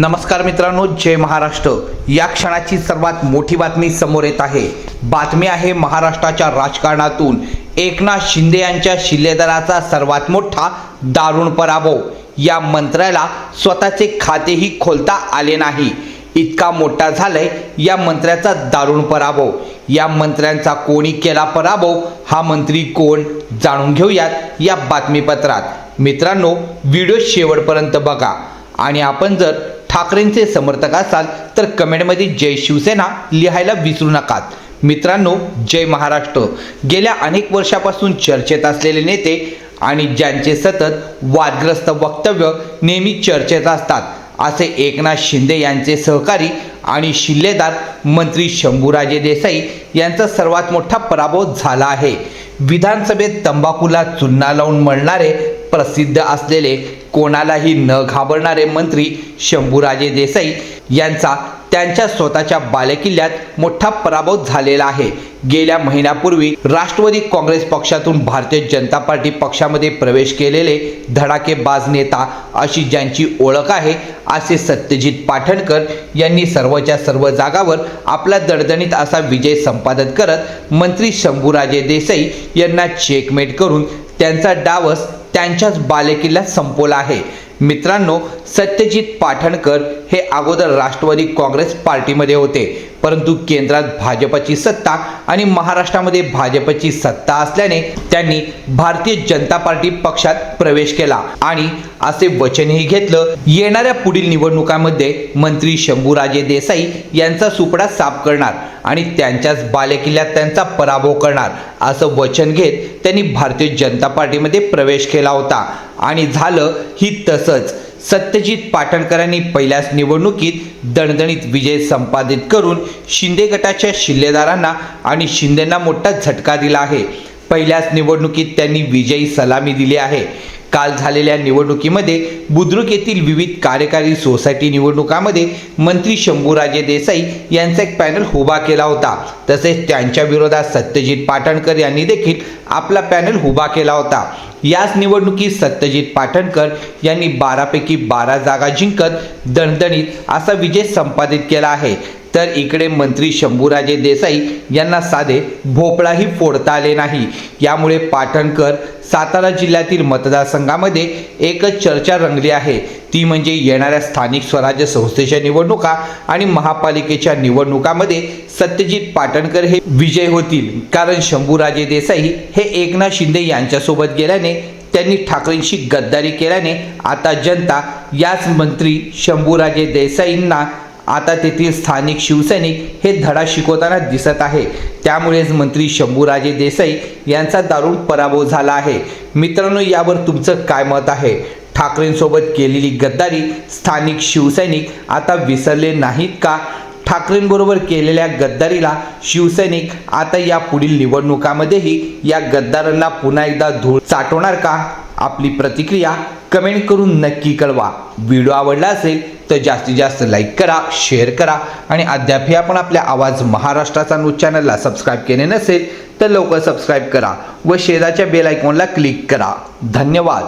नमस्कार मित्रांनो जय महाराष्ट्र. या क्षणाची सर्वात मोठी बातमी समोर येत आहे. बातमी आहे महाराष्ट्राच्या राजकारणातून. एकनाथ शिंदे यांच्या शिल्लेदाराचा सर्वात मोठा दारुण पराभव. या मंत्र्याला स्वतःचे खातेही खोलता आले नाही. इतका मोठा झालाय या मंत्र्याचा दारुण पराभव. या मंत्र्यांचा कोणी केला पराभव हा मंत्री कोण जाणून घेऊयात या बातमीपत्रात. मित्रांनो व्हिडिओ शेवटपर्यंत बघा. आणि आपण जर ठाकरेंचे समर्थक असाल तर कमेंटमध्ये जय शिवसेना लिहायला विसरू नकात. मित्रांनो जय महाराष्ट्र. गेल्या अनेक वर्षापासून चर्चेत असलेले नेते आणि ज्यांचे सतत वादग्रस्त वक्तव्य नेहमी चर्चेत असतात. असे एकनाथ शिंदे यांचे सहकारी आणि शिल्लेदार मंत्री शंभूराजे देसाई यांचा सर्वात मोठा पराभव झाला आहे. विधानसभेत तंबाखूला चुन्ना लावून मळणारे प्रसिद्ध असलेले कोणालाही न घाबरणारे मंत्री शंभूराजे देसाई यांचा त्यांच्या स्वतःच्या बालेकिल्ल्यात मोठा पराभव झालेला आहे. गेल्या महिन्यापूर्वी राष्ट्रवादी काँग्रेस पक्षातून भारतीय जनता पार्टी पक्षामध्ये प्रवेश केलेले धडाकेबाज नेता अशी ज्यांची ओळख आहे असे सत्यजित पाठणकर यांनी सर्वच्या सर्व जागावर आपला दणदणीत असा विजय संपादन करत मंत्री शंभूराजे देसाई यांना चेकमेट करून त्यांचा डावस त्यांच्याच बालेकिल्ल्यात संपवला आहे. मित्रांनो सत्यजित पाठणकर हे अगोदर राष्ट्रवादी काँग्रेस पार्टीमध्ये होते. परंतु केंद्रात भाजपची सत्ता आणि महाराष्ट्रामध्ये भाजपची सत्ता असल्याने त्यांनी भारतीय जनता पार्टी पक्षात प्रवेश केला. आणि असे वचनही घेतलं. येणाऱ्या पुढील निवडणुकांमध्ये मंत्री शंभूराजे देसाई यांचा सुपडा साफ करणार आणि त्यांच्याच बालेकिल्ल्यात त्यांचा पराभव करणार असं वचन घेत त्यांनी भारतीय जनता पार्टीमध्ये प्रवेश केला होता. आणि झालं ही तसंच. सत्यजित पाटणकरांनी पहिल्याच निवडणुकीत दणदणीत विजय संपादित करून शिंदे गटाच्या शिल्लेदारांना आणि शिंदेंना मोठा झटका दिला आहे. पहिल्याच निवडणुकीत त्यांनी विजयी सलामी दिली आहे. काल झालेल्या निवडणुकीमध्ये बुद्रुक येथील विविध कार्यकारी सोसायटी निवडणुकामध्ये मंत्री शंभूराजे देसाई यांचा एक पॅनल उभा केला होता. तसेच त्यांच्या विरोधात सत्यजित पाटणकर यांनी देखील आपला पॅनल उभा केला होता. याच निवडणुकीत सत्यजित पाटणकर यांनी बारापैकी बारा जागा जिंकत दणदणीत असा विजय संपादित केला आहे. तर इकडे मंत्री शंभूराजे देसाई यांना साधे भोपळाही फोडता आले नाही. यामुळे पाटणकर सातारा जिल्ह्यातील मतदारसंघामध्ये एकच चर्चा रंगली आहे. ती म्हणजे येणाऱ्या स्थानिक स्वराज्य संस्थेच्या निवडणुका आणि महापालिकेच्या निवडणुकामध्ये सत्यजित पाटणकर हे विजय होतील. कारण शंभूराजे देसाई हे एकनाथ शिंदे यांच्यासोबत गेल्याने त्यांनी ठाकरेंशी गद्दारी केल्याने आता जनता याच मंत्री शंभूराजे देसाईंना आता तेथील स्थानिक शिवसैनिक हे धडा शिकवताना दिसत आहे. त्यामुळेच मंत्री शंभूराजे देसाई यांचा दारुण पराभव झाला आहे. मित्रांनो यावर तुमचं काय मत आहे? ठाकरेंसोबत केलेली गद्दारी स्थानिक शिवसैनिक आता विसरले नाहीत का? ठाकरेंबरोबर केलेल्या गद्दारीला शिवसैनिक आता या पुढील निवडणुकामध्येही या गद्दारांना पुन्हा एकदा धूळ चाटवणार का? आपली प्रतिक्रिया कमेंट करून नक्की कळवा. व्हिडिओ आवडला असेल तर जास्तीत जास्त लाईक करा शेअर करा आणि अद्यापही आपण आपल्या आवाज महाराष्ट्राचा न्यूज चॅनलला सबस्क्राईब केले नसेल तर लवकर सबस्क्राईब करा व शेजारच्या बेल आयकॉनला क्लिक करा. धन्यवाद.